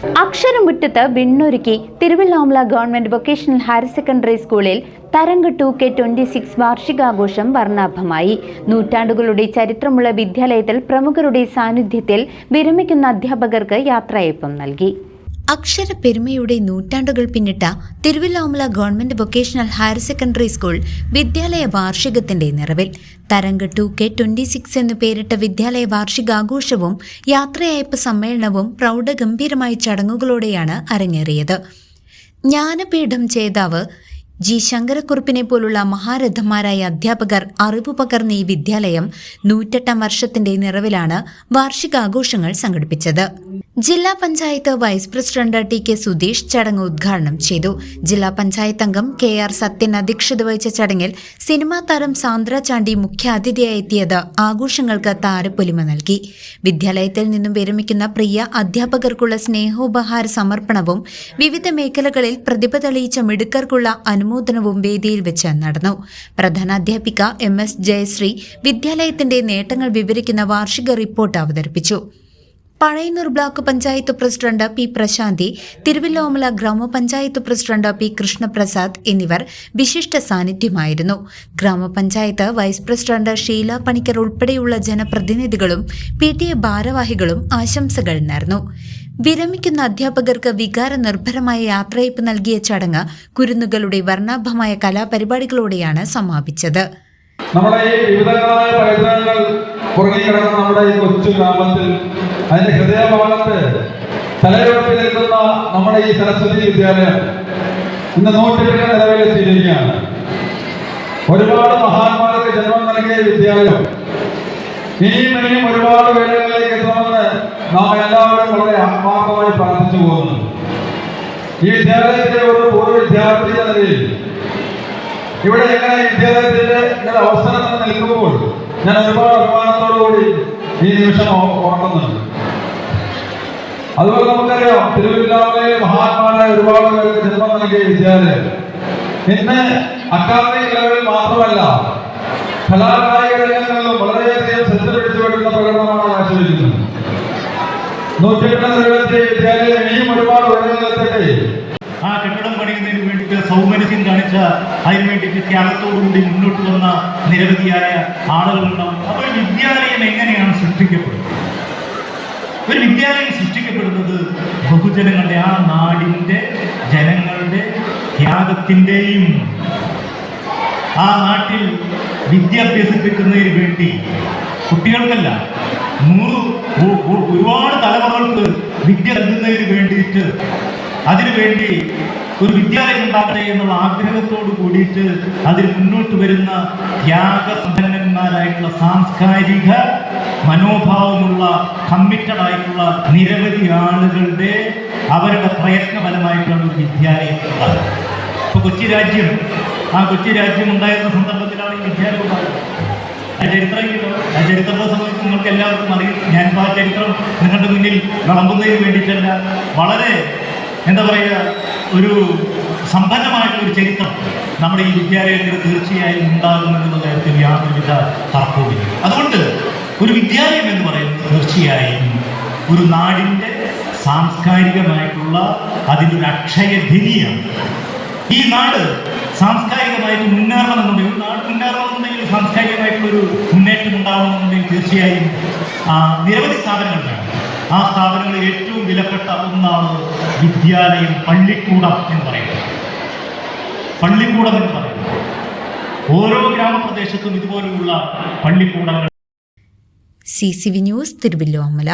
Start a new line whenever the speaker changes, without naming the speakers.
അക്ഷരമുറ്റത്ത് വിണ്ണൊരുക്കി Thiruvillwamala government vocational higher secondary സ്കൂളിൽ Tarang two K twenty six വാർഷികാഘോഷം വർണാഭമായി. നൂറ്റാണ്ടുകളുടെ ചരിത്രമുള്ള വിദ്യാലയത്തിൽ പ്രമുഖരുടെ സാന്നിധ്യത്തിൽ വിരമിക്കുന്ന അധ്യാപകർക്ക് യാത്രയപ്പം നൽകി. അക്ഷരപ്പെരുമയുടെ നൂറ്റാണ്ടുകൾ പിന്നിട്ട Thiruvillwamala government vocational higher secondary school വിദ്യാലയ വാർഷികത്തിന്റെ നിറവിൽ. Tarang two K twenty six എന്ന് പേരിട്ട വിദ്യാലയ വാർഷികാഘോഷവും യാത്രയയപ്പ് സമ്മേളനവും പ്രൗഢഗംഭീരമായ ചടങ്ങുകളോടെയാണ് അരങ്ങേറിയത്. ജ്ഞാനപീഠം ജേതാവ് ജി ശങ്കരക്കുറുപ്പിനെ പോലുള്ള മഹാരഥന്മാരായ അധ്യാപകർ അറിവ് പകർന്ന ഈ വിദ്യാലയം നൂറ്റെട്ടാം വർഷത്തിന്റെ നിറവിലാണ് വാർഷികാഘോഷങ്ങൾ സംഘടിപ്പിച്ചത്. ജില്ലാ panchayat vice president T K Sudheesh ചടങ്ങ് ഉദ്ഘാടനം ചെയ്തു. ജില്ലാ പഞ്ചായത്ത് അംഗം കെ ആർ സത്യൻ അധ്യക്ഷത വഹിച്ച ചടങ്ങിൽ സിനിമാ താരം സാന്ദ്ര ചാണ്ടി മുഖ്യാതിഥിയായി എത്തിയത് ആഘോഷങ്ങൾക്ക് താരപ്പൊലിമ നൽകി. വിദ്യാലയത്തിൽ നിന്നും വിരമിക്കുന്ന പ്രിയ അധ്യാപകർക്കുള്ള സ്നേഹോപഹാര സമർപ്പണവും വിവിധ മേഖലകളിൽ പ്രതിഭ തെളിയിച്ച മിടുക്കർക്കുള്ള അനുമോദനവും വേദിയിൽ വെച്ച് നടന്നു. പ്രധാനാധ്യാപിക എം എസ് ജയശ്രീ വിദ്യാലയത്തിന്റെ നേട്ടങ്ങൾ വിവരിക്കുന്ന വാർഷിക റിപ്പോർട്ട് അവതരിപ്പിച്ചു. Pazhayannur block panchayat president P Prasanthi Thiruvillwamala ഗ്രാമപഞ്ചായത്ത് പ്രസിഡന്റ് പി കൃഷ്ണപ്രസാദ് എന്നിവർ വിശിഷ്ട സാന്നിധ്യമായിരുന്നു. ഗ്രാമപഞ്ചായത്ത് വൈസ് പ്രസിഡന്റ് ഷീല പണിക്കർ ഉൾപ്പെടെയുള്ള ജനപ്രതിനിധികളും പി ടി എ ഭാരവാഹികളും ആശംസകൾ നേർന്നു. വിരമിക്കുന്ന അധ്യാപകർക്ക് വികാര നിർഭരമായ യാത്രയപ്പ് നൽകിയ ചടങ്ങ് കുരുന്നുകളുടെ വർണാഭമായ കലാപരിപാടികളോടെയാണ് സമാപിച്ചത്.
നമ്മുടെ ഈ വിവിധങ്ങളായ പൈതൃകങ്ങൾ ഉറങ്ങിക്കിടക്കുന്ന നമ്മുടെ ഈ കൊച്ചു ഗ്രാമത്തിൽ അതിന്റെ ഹൃദയഭാഗത്ത് തലയുറപ്പിൽ നിൽക്കുന്ന നമ്മുടെ ഈ സരസ്വതി വിദ്യാലയം ഇന്ന് നൂറ്റിപ്പിന്റെ നിലവിലെത്തിയിരിക്കുകയാണ്. ഒരുപാട് മഹാന്മാർക്ക് ജന്മം നൽകിയ വിദ്യാലയം ഇനിയും ഒരുപാട് വേലകളിലേക്ക് എത്തണമെന്ന് നാം എല്ലാവരും വളരെ ആത്മാർത്ഥമായി പ്രാർത്ഥിച്ചു പോകുന്നു. ഈ വിദ്യാലയത്തിലെ ഒരു പൂർവ വിദ്യാർത്ഥി എന്ന നിലയിൽ ഇവിടെ എങ്ങനെ വിദ്യാലയത്തിന്റെ അവസരം നിൽക്കുമ്പോൾ ഞാൻ ഒരുപാട് അഭിമാനത്തോടുകൂടി ഈ നിമിഷം ഓർക്കുന്നുണ്ട്. അതുപോലെ നമുക്കറിയാം തിരുവല്ലാമലയിലെ മഹാത്മാരായ ഒരുപാട് പേർക്ക് ജന്മം നൽകിയ വിദ്യാലയം. ഇന്ന് അക്കാദമിക് ലെവലിൽ മാത്രമല്ല കലാകായിക രംഗങ്ങളിലും വളരെയധികം ശ്രദ്ധ പിടിച്ചു വരുന്ന പ്രകടനമാണ് ആശ്രയിക്കുന്നത്. നൂറ്റിയെട്ട് നിലവിലെത്തിയ വിദ്യാലയം ഇനിയും ഒരുപാട്
ആ കെട്ടിടം പണിയുന്നതിന് വേണ്ടിയിട്ട് സൗമനസ്യം കാണിച്ച അതിന് വേണ്ടിയിട്ട് ത്യാഗത്തോടുകൂടി മുന്നോട്ട് വന്ന നിരവധിയായ ആളുകളുണ്ടാവും. അപ്പോൾ ഒരു വിദ്യാലയം എങ്ങനെയാണ് സൃഷ്ടിക്കപ്പെടുന്നത്? ഒരു വിദ്യാലയം സൃഷ്ടിക്കപ്പെടുന്നത് ബഹുജനങ്ങളുടെ ആ നാടിന്റെ ജനങ്ങളുടെ ത്യാഗത്തിന്റെയും ആ നാട്ടിൽ വിദ്യ അഭ്യസിപ്പിക്കുന്നതിന് വേണ്ടി കുട്ടികൾക്കല്ല നൂറ് ഒരുപാട് തലമുറകൾക്ക് വിദ്യ നൽകുന്നതിന് വേണ്ടിയിട്ട് അതിനുവേണ്ടി ഒരു വിദ്യാലയം ഉണ്ടാകട്ടെ എന്നുള്ള ആഗ്രഹത്തോട് കൂടിയിട്ട് അതിൽ മുന്നോട്ട് വരുന്ന ത്യാഗസമ്പന്നന്മാരായിട്ടുള്ള സാംസ്കാരിക മനോഭാവമുള്ള കമ്മിറ്റഡ് ആയിട്ടുള്ള നിരവധി ആളുകളുടെ അവരുടെ പ്രയത്നഫലമായിട്ടാണ് ഒരു വിദ്യാലയം ഉണ്ടാകുന്നത്. ഇപ്പൊ കൊച്ചി രാജ്യം ആ കൊച്ചി രാജ്യം ഉണ്ടായിരുന്ന സന്ദർഭത്തിലാണ് ഈ വിദ്യാലയം ചരിത്രം. ആ ചരിത്രത്തെ സംബന്ധിച്ച് നിങ്ങൾക്ക് എല്ലാവർക്കും അറിയും. ഞാൻ ആ ചരിത്രം നിങ്ങളുടെ മുന്നിൽ വിളമ്പുന്നതിന് വേണ്ടിയിട്ടല്ല വളരെ എന്താ പറയുക ഒരു സമ്പന്നമായിട്ടുള്ള ഒരു ചരിത്രം നമ്മുടെ ഈ വിദ്യാലയത്തിൽ തീർച്ചയായും ഉണ്ടാകുമെന്നുള്ള കാര്യത്തിൽ യാതൊരുവിധ തർക്കവുമില്ല. അതുകൊണ്ട് ഒരു വിദ്യാലയം എന്ന് പറയുന്നത് തീർച്ചയായും ഒരു നാടിന്റെ സാംസ്കാരികമായിട്ടുള്ള അതിന്റെ ഒരു അക്ഷയധിനിയാണ് ഈ നാട് സാംസ്കാരികമായിട്ട് മുന്നേറണമെന്നുണ്ടെങ്കിൽ നാട് മുന്നേറണമെന്നുണ്ടെങ്കിൽ സാംസ്കാരികമായിട്ടുള്ളൊരു മുന്നേറ്റം ഉണ്ടാവണമെന്നുണ്ടെങ്കിൽ തീർച്ചയായും നിരവധി സ്ഥാപനങ്ങൾ വേണം. ആ സ്ഥാപനങ്ങളിൽ ഏറ്റവും വിലപ്പെട്ട ഒന്നാണ് വിദ്യാലയം പള്ളിക്കൂടം എന്ന് പറയുന്നത്. പള്ളിക്കൂടം എന്ന് പറയുന്നത്. ഓരോ ഗ്രാമപ്രദേശത്തും ഇതുപോലെയുള്ള പള്ളിക്കൂടങ്ങൾ.
C C V news Thiruvillwamala